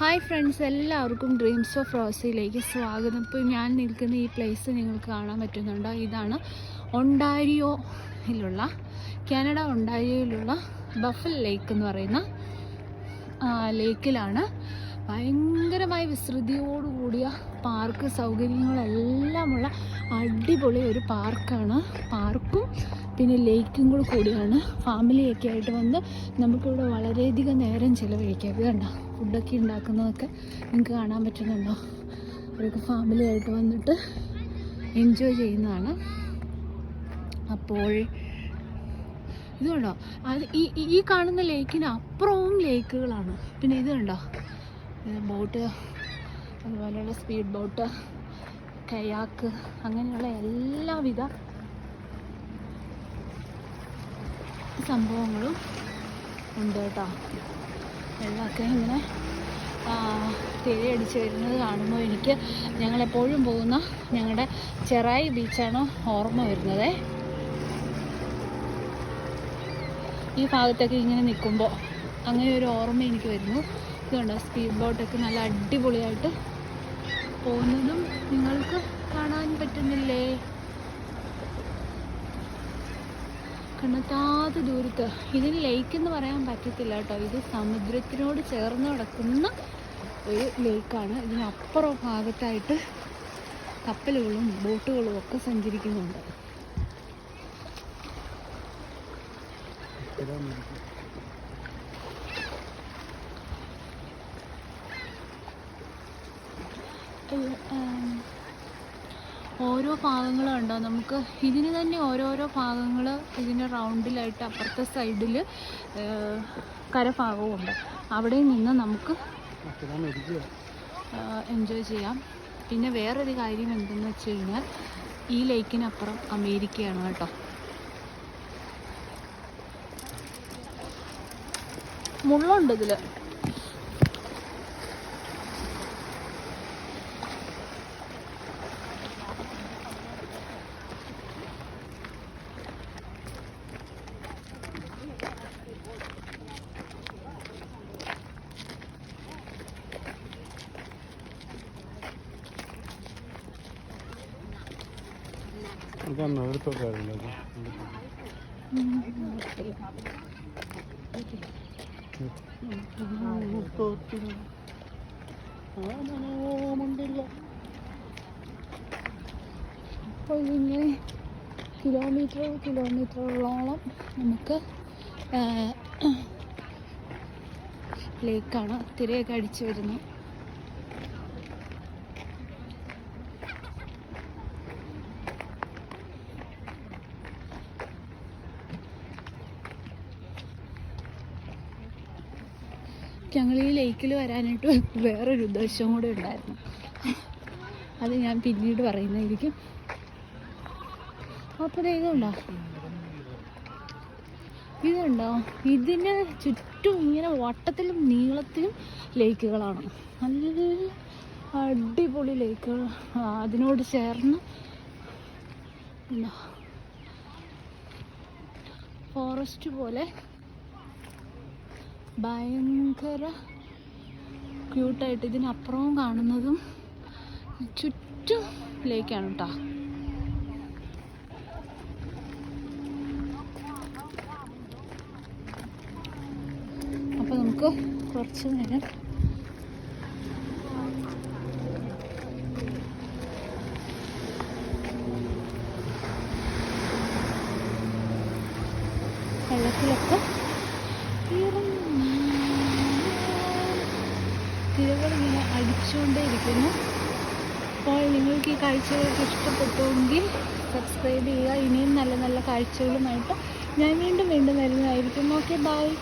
Hi friends എല്ലാവർക്കും dreams of റോസിയിലേക്ക് സ്വാഗതം. ഇപ്പോൾ ഞാൻ നിൽക്കുന്ന ഈ പ്ലേസ് നിങ്ങൾക്ക് കാണാൻ പറ്റുന്നുണ്ടോ? ഇതാണ് ഒണ്ടാരിയോയിലുള്ള കാനഡ ഒണ്ടാരിയോയിലുള്ള ബഫൽ ലേക്ക് എന്ന് പറയുന്ന ലേക്കിലാണ് ഭയങ്കരമായ വിസ്തൃതിയോടുകൂടിയ പാർക്ക് സൗകര്യങ്ങളെല്ലാമുള്ള അടിപൊളി ഒരു പാർക്കാണ് പാർക്കും പിന്നെ ലേക്കും കൂടെ കൂടിയാണ്. ഫാമിലിയൊക്കെ ആയിട്ട് വന്ന് നമുക്കിവിടെ വളരെയധികം നേരം ചിലവഴിക്കാം. ഇത് കണ്ടോ? ഫുഡൊക്കെ ഉണ്ടാക്കുന്നതൊക്കെ നിങ്ങൾക്ക് കാണാൻ പറ്റുന്നുണ്ടോ? അവരൊക്കെ ഫാമിലി ആയിട്ട് വന്നിട്ട് എൻജോയ് ചെയ്യുന്നതാണ്. അപ്പോൾ ഇത് കണ്ടോ? അത് ഈ ഈ- ഈ കാണുന്ന ലേക്കിന് അപ്പുറവും ലേക്കുകളാണ്. പിന്നെ ഇത് കണ്ടോ? ബോട്ട് അതുപോലെയുള്ള സ്പീഡ് ബോട്ട് കയാക്ക് അങ്ങനെയുള്ള എല്ലാവിധ സംഭവങ്ങളും ഉണ്ട് കേട്ടോ. വെള്ളമൊക്കെ ഇങ്ങനെ തിരയടിച്ച് വരുന്നത് കാണുമ്പോൾ എനിക്ക് ഞങ്ങളെപ്പോഴും പോകുന്ന ഞങ്ങളുടെ ചെറായി ബീച്ചാണ് ഓർമ്മ വരുന്നത്. ഈ ഭാഗത്തൊക്കെ ഇങ്ങനെ നിൽക്കുമ്പോൾ അങ്ങനെ ഒരു ഓർമ്മ എനിക്ക് വരുന്നു. ഇതുണ്ട് സ്പീഡ് ബോട്ടൊക്കെ നല്ല അടിപൊളിയായിട്ട് പോകുന്നതും നിങ്ങൾക്ക് കാണാൻ പറ്റുന്നില്ലേ? കണ്ണെത്താത്ത ദൂരത്ത്. ഇതിന് ലേക്ക് എന്ന് പറയാൻ പറ്റത്തില്ല കേട്ടോ. ഇത് സമുദ്രത്തിനോട് ചേർന്ന് കിടക്കുന്ന ഒരു ലേക്കാണ് ഇതിനപ്പുറം ഭാഗത്തായിട്ട് കപ്പലുകളും ബോട്ടുകളും ഒക്കെ സഞ്ചരിക്കുന്നുണ്ട്. ആം, ഓരോ ഭാഗങ്ങളും ഉണ്ടോ? നമുക്ക് ഇതിന് തന്നെ ഓരോരോ ഭാഗങ്ങൾ ഇതിന് റൗണ്ടിലായിട്ട് അപ്പുറത്തെ സൈഡിൽ കരഭാഗവും ഉണ്ട്. അവിടെ നിന്ന് നമുക്ക് എൻജോയ് ചെയ്യാം. പിന്നെ വേറൊരു കാര്യം എന്തെന്ന് വെച്ച് കഴിഞ്ഞാൽ ഈ ലേക്കിനപ്പുറം അമേരിക്കയാണ് കേട്ടോ. മുള്ളുണ്ട് ഇതിൽ ഇതാണ് എടുത്തൊക്കെ അപ്പോൾ ഇങ്ങനെ കിലോമീറ്റർ കിലോമീറ്ററുകളോളം നമുക്ക് ലേക്കാണ് തിരയൊക്കെ അടിച്ചു വരുന്നു ഞങ്ങൾ ഈ ലേക്കിൽ വരാനായിട്ട് വേറൊരു ഉദ്ദേശവും കൂടെ ഉണ്ടായിരുന്നു. അത് ഞാൻ പിന്നീട് പറയുന്നതായിരിക്കും. അപ്പോൾ ഇതുണ്ടോ? ഇതുണ്ടോ? ഇതിന് ചുറ്റും ഇങ്ങനെ വട്ടത്തിലും നീളത്തിലും ലേക്കുകളാണ്. നല്ല അടിപൊളി ലേക്കുകൾ. അതിനോട് ചേർന്ന് ഫോറസ്റ്റ് പോലെ ഭയങ്കര ക്യൂട്ടായിട്ട് ഇതിനപ്പുറവും കാണുന്നതും ചുറ്റും ലേക്കാണ് കേട്ടോ അപ്പോൾ നമുക്ക് കുറച്ച് നേരം വെള്ളത്തിലൊക്കെ ഇറങ്ങി. തിരകളിങ്ങനെ അടിച്ചുകൊണ്ടേയിരിക്കുന്നു. അപ്പോൾ നിങ്ങൾക്ക് ഈ കാഴ്ചകളൊക്കെ ഇഷ്ടപ്പെട്ടുവെങ്കിൽ സബ്സ്ക്രൈബ് ചെയ്യുക. ഇനിയും നല്ല നല്ല കാഴ്ചകളുമായിട്ട് ഞാൻ വീണ്ടും വീണ്ടും വരുന്നതായിരിക്കും. Okay bye